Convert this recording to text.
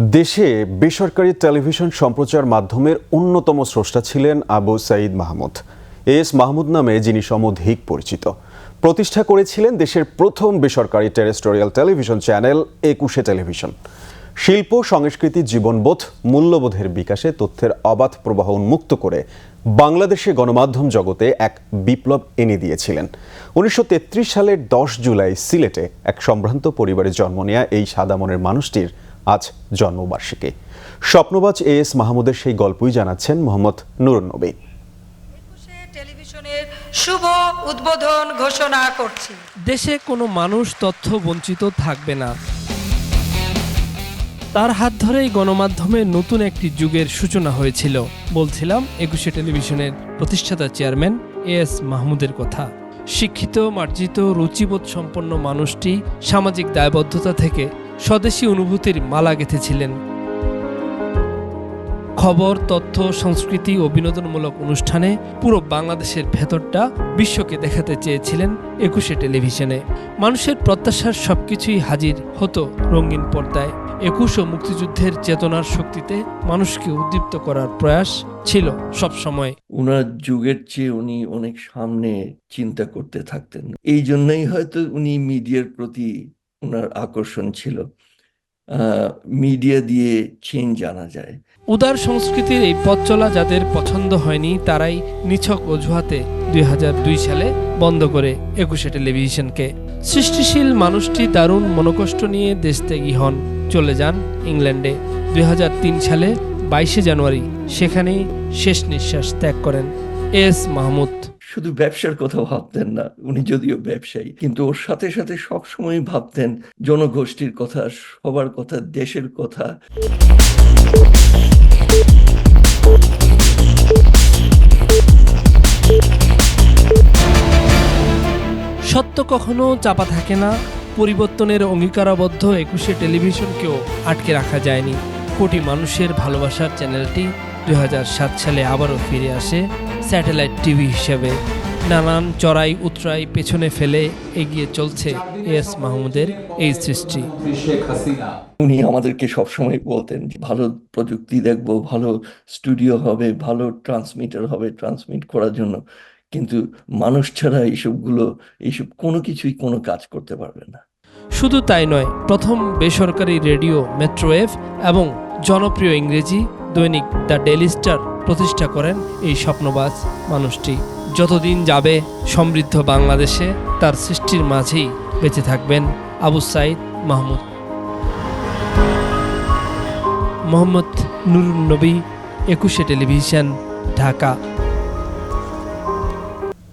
দেশে বেসরকারি টেলিভিশন সম্প্রচার মাধ্যমের অন্যতম স্রষ্টা ছিলেন আবু সাইদ মাহমুদ। এস মাহমুদ নামে যিনি সমধিক পরিচিত। প্রতিষ্ঠা করেছিলেন দেশের প্রথম বেসরকারি terrestrial television channel Ekushey television. শিল্প, সংস্কৃতি, জীবনবোধ, মূল্যবোধের বিকাশে তথ্যের অবাধ প্রবাহ উন্মুক্ত করে বাংলাদেশে গণমাধ্যম জগতে এক বিপ্লব এনে দিয়েছিলেন। উনিশশো তেত্রিশ সালের দশ জুলাই সিলেটে এক সম্ভ্রান্ত পরিবারে জন্ম নেয়া এই সাদামনের মানুষটির আজ জন্মবার্ষিকী। স্বপ্নবাজ এ এস মাহমুদের সেই গল্পই জানাচ্ছেন মোহাম্মদ নুরুন্নবী টেলিভিশনের শুভ উদ্বোধন ঘোষণা করছি। দেশে কোনো মানুষ তথ্য বঞ্চিত থাকবে না। তার হাত ধরেই গণমাধ্যমে নতুন একটি যুগের সূচনা হয়েছিল বলছিলাম একুশে টেলিভিশনের প্রতিষ্ঠাতা চেয়ারম্যান এ এস মাহমুদের কথা। শিক্ষিত মার্জিত রুচিবোধ সম্পন্ন মানুষটি সামাজিক দায়বদ্ধতা থেকে স্বদেশী অনুভূতির মালা গেঁথেছিলেন। খবর, তথ্য, সংস্কৃতি ও বিনোদনমূলক অনুষ্ঠানে পুরো বাংলাদেশের ভেতরটা বিশ্বকে দেখাতে চেয়েছিলেন একুশে টেলিভিশনে। মানুষের প্রত্যাশার সবকিছুই হাজির হতো রঙিন পর্দায়। একুশ ও মুক্তিযুদ্ধের চেতনার শক্তিতে মানুষকে উদ্দীপ্ত করার প্রয়াস ছিল সবসময়। উনার যুগের চেয়ে উনি অনেক সামনে চিন্তা করতে থাকতেন। এই জন্যই হয়তো উনি মিডিয়ার প্রতি উনার আকর্ষণ ছিল। মিডিয়া দিয়ে চেঞ্জ আনা যায়। উদার সংস্কৃতির এই পথ চলা যাদের পছন্দ হয়নি, তারাই নিছক অজুহাতে দুই সালে বন্ধ করে একুশে টেলিভিশনকে। সৃষ্টিশীল মানুষটি দারুণ মনোকষ্ট নিয়ে দেশ ত্যাগী হন, চলে যান ইংল্যান্ডে। দুই হাজার তিন সালে বাইশে জানুয়ারি, সেখানেই শেষ নিঃশ্বাস ত্যাগ করেন এস মাহমুদ। শুধু ব্যবসার কথা ভাবতেন না, উনি যদিও ব্যবসায়ী, কিন্তু ওর সাথে সাথে সবসময় ভাবতেন, জনগোষ্ঠীর কথা, সবার কথা, দেশের কথা। সত্য কখনো চাপা থাকে না, পরিবর্তনের অঙ্গীকারাবদ্ধ একুশে টেলিভিশনকেও আটকে রাখা যায়নি। কোটি মানুষের ভালোবাসার চ্যানেলটি দুই হাজার সাত সালে আবারও ফিরে আসে। স্যাটেলাইট টিভি হিসেবে নানান চড়াই উতরাই পেছনে ফেলে এগিয়ে চলছে এস মাহমুদের এই সৃষ্টি। উনি আমাদেরকে সবসময় বলতেন ভালো প্রযুক্তি দেখব ভালো স্টুডিও হবে ভালো ট্রান্সমিটার হবে ট্রান্সমিট করার জন্য। কিন্তু মানুষ ছাড়া এইসবগুলো এইসব কোনো কিছুই কোনো কাজ করতে পারবে না। শুধু তাই নয় প্রথম বেসরকারি রেডিও মেট্রোওয়েভ এবং জনপ্রিয় ইংরেজি দৈনিক দ্য ডেলি স্টার প্রতিষ্ঠা করেন এই স্বপ্নবাজ মানুষটি। যতদিন যাবে সমৃদ্ধ বাংলাদেশে, তার সৃষ্টির মাঝেই বেঁচে থাকবেন আবু সাইদ মাহমুদ। মোহাম্মদ নুরুন নবী, একুশে টেলিভিশন, ঢাকা।